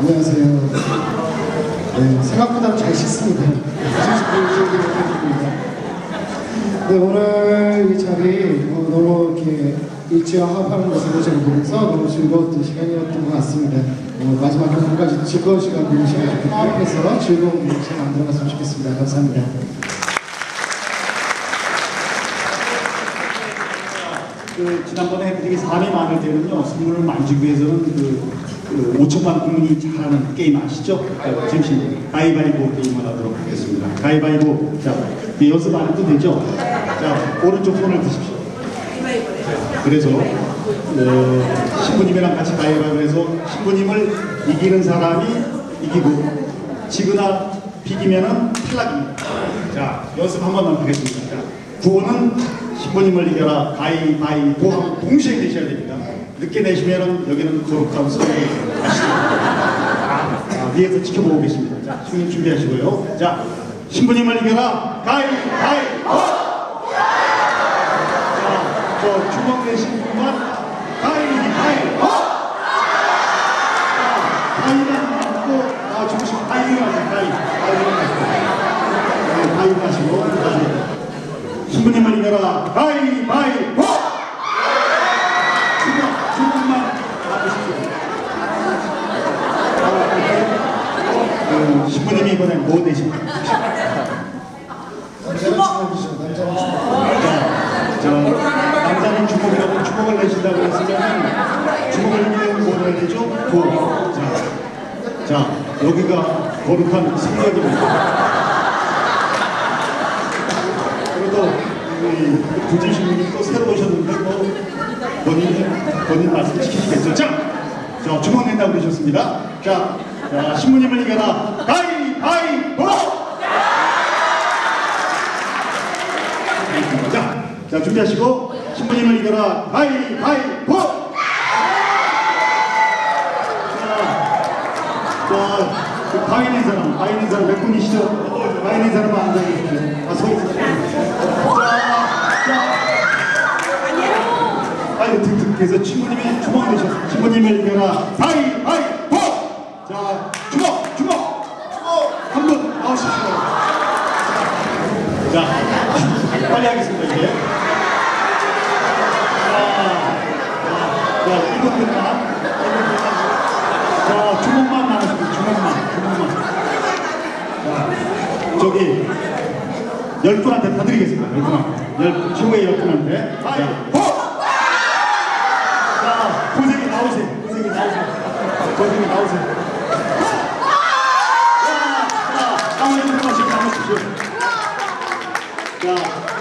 안녕하세요. 네, 생각보다 잘 씻습니다. 네, 오늘 이 자리 어, 너무 이렇게 일치와 합하는 모습을 제가 보면서 너무 즐거웠던 시간이었던 것 같습니다. 어, 마지막 부분까지 즐거운 시간 시간 이렇게 파악해서 즐거운 시간 만들어갔으면 좋겠습니다. 감사합니다. 그 지난번에 되게 사람이 많을 때는요 선물을 많이 주기 위해서는 그, 그 5천만 국민이 잘하는 게임 아시죠? 자, 잠시 가위바위보 게임을 하도록 하겠습니다. 가위바위보 자 네, 연습 안 해도 되죠? 자 오른쪽 손을 드십시오. 그래서 어, 신부님이랑 같이 가위바위보 해서 신부님을 이기는 사람이 이기고 지거나 비기면은 탈락입니다. 자 연습 한 번만 하겠습니다. 자, 구호는 신부님을 이겨라 가위바위보 하면 동시에 내셔야 됩니다. 늦게 내시면은 여기는 거룩한 소리 아시죠? 아, 아, 위에서 지켜보고 계십니다. 자 신부님 준비하시고요. 자 신부님을 이겨라 가위바위보 자, 저 주먹 내신 분만 가위바위보 자, 가위만 하고 아, 중심 가위만 하세요. 가위 가위만 하시고 하시고 다시 신부님을 이겨라 가위바위보 받으십시오 그 신부님이 이번에 뭐 되십니까? 남자는 주먹이라고 주먹을 내신다고 했으면 주먹을 뭐라 해야 되죠? 도. 자, 자 여기가 거룩한 성곽입니다. 그래도 우리 부지신님이 또 새로 오셨는데 뭐 본인 본인 말씀 지키시겠죠? 자, 자 주먹 낸다고 그러셨습니다. 자, 자 신부님을 이겨라 가위바위보. 자, 자 준비하시고 신부님을 이겨라 가위바위보 자, 자, 그낸 사람, 바위 낸 사람 몇 분이시죠? 바위 낸 사람은 앉아 계십시오. 아, 서 있으세요. 자, 자. 득득해서 신부님이 주먹 내셨어요. 신부님을 이겨라 가위바위보 자, 주먹, 주먹, 주먹 한분 나오십시오. 자, 빨리 하겠습니다, 이제. 자, 자, 자, 이분 끝나. 이분 끝나. 자, 주먹만 나왔습니다, 주먹만, 주먹만. 자, 저기, 열 분한테 다 드리겠습니다, 열. 열, 최후의 열 분한테. 자, 호! 나오세요, 고생이 나오세요. 고생이 나오세요. 자, 자, 가만히 좀 하시고 나오십시오. 자,